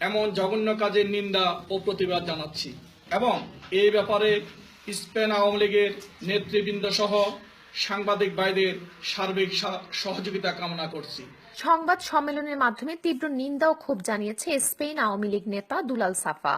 এমন জঘন্য কাজের নিন্দা ও প্রতিবাদ জানাচ্ছি। এবং এই ব্যাপারে স্পেন আওয়ামী লীগের নেতৃবৃন্দ সহ সাংবাদিক ভাইদের সার্বিক সহযোগিতা কামনা করছি। সংবাদ সম্মেলনের মাধ্যমে তীব্র নিন্দা ও ক্ষোভ জানিয়েছে স্পেন আওয়ামী লীগ নেতা দুলাল সাফা।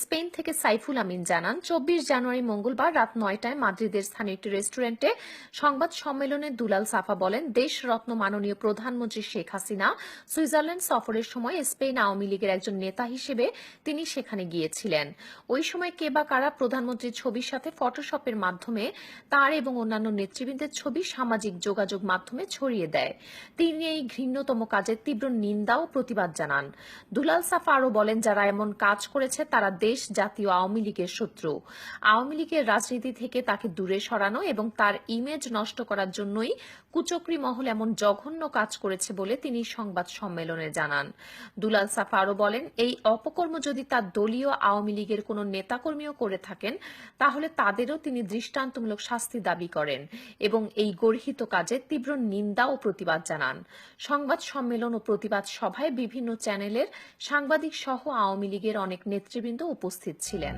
স্পেন থেকে সাইফুল আমিন জানান, চব্বিশ জানুয়ারি মঙ্গলবার রাত নয়টায় মাদ্রিদের স্থানীয় একটি রেস্টুরেন্টে সংবাদ সম্মেলনে দুলাল সাফা বলেন দেশ রত্ন মাননীয় প্রধানমন্ত্রী শেখ হাসিনা সুইজারল্যান্ড সফরের সময় স্পেন আওয়ামী লীগের একজন নেতা হিসেবে তিনি সেখানে গিয়েছিলেন। ওই সময় কে বা কারা প্রধানমন্ত্রীর ছবির সাথে ফটোশপের মাধ্যমে তার এবং অন্যান্য নেতৃবৃন্দের ছবি সামাজিক যোগাযোগ মাধ্যমে ছড়িয়ে দেয়। তিনি এই ঘৃণ্যতম কাজের তীব্র নিন্দা ও প্রতিবাদ জানান। দুলাল সাফা আরও বলেন, যারা এমন কাজ করেছে, তারা দেশ জাতীয় আওয়ামী লীগের শত্রু। আওয়ামী লীগের রাজনীতি থেকে তাকে দূরে সরানো এবং তার ইমেজ নষ্ট করার জন্যই কুচক্রি মহল এমন জঘন্য কাজ করেছে বলে তিনি সংবাদ সম্মেলনে জানান। দুলাল সাফা আরও বলেন, এই অপকর্ম যদি তার দলীয় আওয়ামী লীগের কোনো নেতাকর্মীও করে থাকেন, তাহলে তাদেরও তিনি দৃষ্টান্তমূলক শাস্তি দাবি করেন। এবং এই গর্হিত কাজের তীব্র নিন্দা ও প্রতিবাদ জানান। সংবাদ সম্মেলন ও প্রতিবাদ সভায় বিভিন্ন চ্যানেলের সাংবাদিক সহ আওয়ামী লীগের অনেক নেতৃবৃন্দ উপস্থিত ছিলেন।